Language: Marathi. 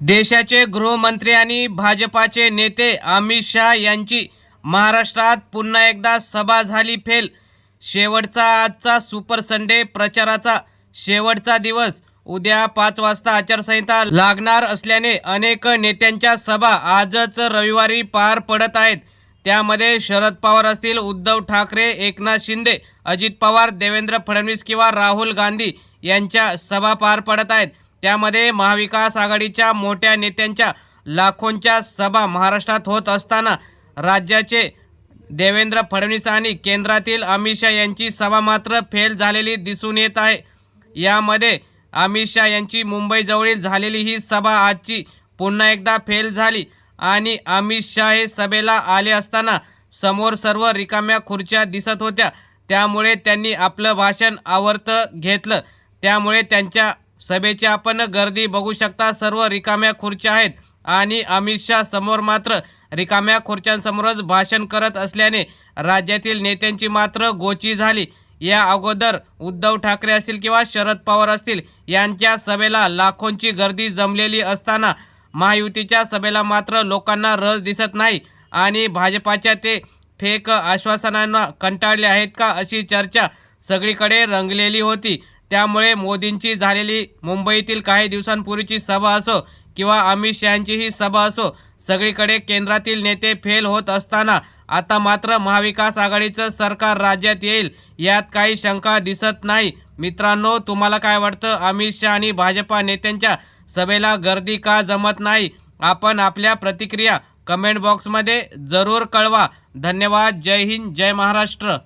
देशाचे गृहमंत्री आणि भाजपाचे नेते अमित शहा यांची महाराष्ट्रात पुन्हा एकदा सभा झाली फेल. शेवटचा आजचा सुपर संडे प्रचाराचा शेवटचा दिवस. उद्या पाच वाजता आचारसंहिता लागणार असल्याने अनेक नेत्यांच्या सभा आजच रविवारी पार पडत आहेत. त्यामध्ये शरद पवार असतील उद्धव ठाकरे एकनाथ शिंदे अजित पवार देवेंद्र फडणवीस किंवा राहुल गांधी यांच्या सभा पार पडत आहेत. त्यामध्ये महाविकास आघाडीच्या मोठ्या नेत्यांच्या लाखोंच्या सभा महाराष्ट्रात होत असताना राज्याचे देवेंद्र फडणवीस आणि केंद्रातील अमित शहा यांची सभा मात्र फेल झालेली दिसून येत आहे. यामध्ये अमित शहा यांची मुंबईजवळील झालेली ही सभा आजची पुन्हा एकदा फेल झाली आणि अमित शहा हे सभेला आले असताना समोर सर्व रिकाम्या खुर्च्या दिसत होत्या. त्यामुळे त्यांनी आपलं भाषण आवर्त घेतलं. त्यामुळे त्यांच्या सभेची आपण गर्दी बघू शकता. सर्व रिकाम्या खुर्च्या आहेत आणि अमित शाह समोर मात्र रिकाम्या खुर्च्यांसमोरच भाषण करत असल्याने राज्यातील नेत्यांची मात्र गोची झाली. या अगोदर उद्धव ठाकरे असतील किंवा शरद पवार असतील यांच्या सभेला लाखोंची गर्दी जमलेली असताना महायुतीच्या सभेला मात्र लोकांना रस दिसत नाही आणि भाजपाच्या ते फेक आश्वासनांना कंटाळले आहेत का अशी चर्चा सगळीकडे रंगलेली होती. त्यामुळे मोदींची झालेली मुंबईतील काही दिवसांपूर्वीची सभा असो किंवा अमित शहाची ही सभा असो सगळीकडे केंद्रातील नेते फेल होत असताना आता मात्र महाविकास आघाडीचं सरकार राज्यात येईल यात काही शंका दिसत नाही. मित्रांनो तुम्हाला काय वाटतं? अमित शहा आणि भाजपा नेत्यांच्या सभेला गर्दी का जमत नाही? आपण आपल्या प्रतिक्रिया कमेंट बॉक्समध्ये जरूर कळवा. धन्यवाद. जय हिंद. जय महाराष्ट्र.